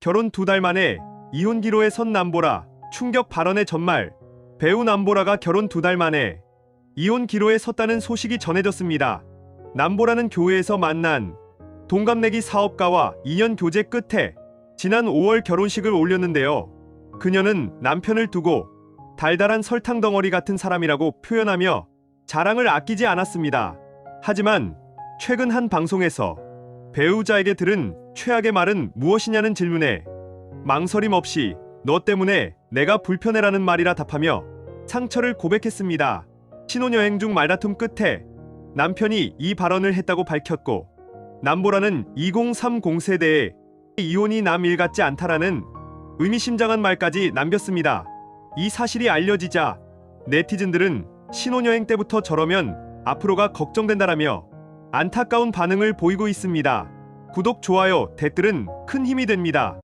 결혼 두 달 만에 이혼 기로에 선 남보라 충격 발언의 전말 배우 남보라가 결혼 두 달 만에 이혼 기로에 섰다는 소식이 전해졌습니다. 남보라는 교회에서 만난 동갑내기 사업가와 2년 교제 끝에 지난 5월 결혼식을 올렸는데요. 그녀는 남편을 두고 달달한 설탕 덩어리 같은 사람이라고 표현하며 자랑을 아끼지 않았습니다. 하지만 최근 한 방송에서 배우자에게 들은 최악의 말은 무엇이냐는 질문에 망설임 없이 너 때문에 내가 불편해라는 말이라 답하며 상처를 고백했습니다. 신혼여행 중 말다툼 끝에 남편이 이 발언을 했다고 밝혔고 남보라는 2030 세대에 이혼이 남 일 같지 않다라는 의미심장한 말까지 남겼습니다. 이 사실이 알려지자 네티즌들은 신혼여행 때부터 저러면 앞으로가 걱정된다라며 안타까운 반응을 보이고 있습니다. 구독, 좋아요, 댓글은 큰 힘이 됩니다.